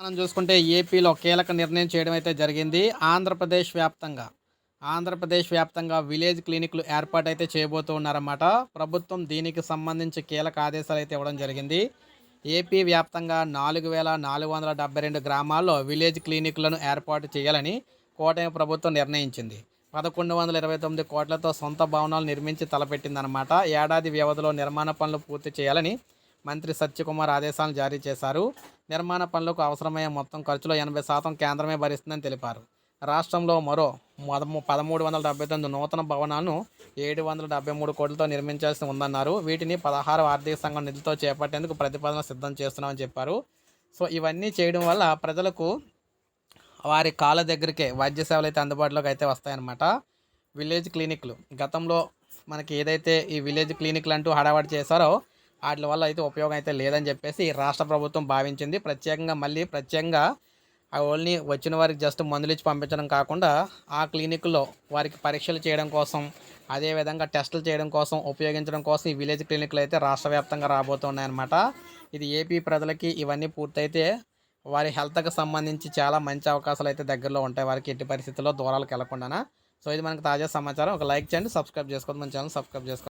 మనం చూసుకుంటే ఏపీలో కీలక నిర్ణయం చేయడం అయితే జరిగింది. ఆంధ్రప్రదేశ్ వ్యాప్తంగా ఆంధ్రప్రదేశ్ వ్యాప్తంగా విలేజ్ క్లినిక్లు ఏర్పాటు అయితే చేయబోతూ ఉన్నారన్నమాట. ప్రభుత్వం దీనికి సంబంధించి కీలక ఆదేశాలు అయితే ఇవ్వడం జరిగింది. ఏపీ వ్యాప్తంగా నాలుగు వేల నాలుగు వందల డెబ్బై రెండు గ్రామాల్లో విలేజ్ క్లినిక్లను ఏర్పాటు చేయాలని కోటమి ప్రభుత్వం నిర్ణయించింది. పదకొండు వందల ఇరవై తొమ్మిది కోట్లతో సొంత భవనాలు నిర్మించి తలపెట్టిందనమాట ఏడాది వ్యవధిలో నిర్మాణ పనులు పూర్తి చేయాలని మంత్రి సత్యకుమార్ ఆదేశాలను జారీ చేశారు. నిర్మాణ పనులకు అవసరమయ్యే మొత్తం ఖర్చులో ఎనభై శాతం కేంద్రమే భరిస్తుందని తెలిపారు. రాష్ట్రంలో మరో పదమూడు వందల డెబ్బై తొమ్మిది నూతన భవనాలను ఏడు వందల డెబ్బై మూడు కోట్లతో నిర్మించాల్సి ఉందన్నారు. వీటిని పదహారు ఆర్థిక సంఘం నిధులతో చేపట్టేందుకు ప్రతిపాదన సిద్ధం చేస్తున్నామని చెప్పారు. సో ఇవన్నీ చేయడం వల్ల ప్రజలకు వారి కాళ్ళ దగ్గరికే వైద్య సేవలు అయితే అందుబాటులోకి అయితే వస్తాయన్నమాట. విలేజ్ క్లినిక్లు. గతంలో మనకి ఏదైతే ఈ విలేజ్ క్లినిక్లు అంటూ హడావాడి చేశారో వాటి వల్ల అయితే ఉపయోగం అయితే లేదని చెప్పేసి రాష్ట్ర ప్రభుత్వం భావించింది. ప్రత్యేకంగా మళ్ళీ ప్రత్యేకంగా ఆ ఓన్లీ వచ్చిన వారికి జస్ట్ మందులు ఇచ్చి పంపించడం కాకుండా ఆ క్లినిక్లో వారికి పరీక్షలు చేయడం కోసం అదేవిధంగా టెస్టులు చేయడం కోసం ఉపయోగించడం కోసం ఈ విలేజ్ క్లినిక్లు అయితే రాష్ట్ర వ్యాప్తంగా రాబోతున్నాయన్నమాట. ఇది ఏపీ ప్రజలకి ఇవన్నీ పూర్తయితే వారి హెల్త్కి సంబంధించి చాలా మంచి అవకాశాలు అయితే దగ్గరలో ఉంటాయి. వారికి ఎట్టి పరిస్థితుల్లో దూరాలకు వెళ్ళకుండా సో ఇది మనకు తాజా సమాచారం. ఒక లైక్ చేయండి సబ్స్క్రైబ్ చేసుకోవద్దు. మన ఛానల్ సబ్స్క్రైబ్ చేసుకోండి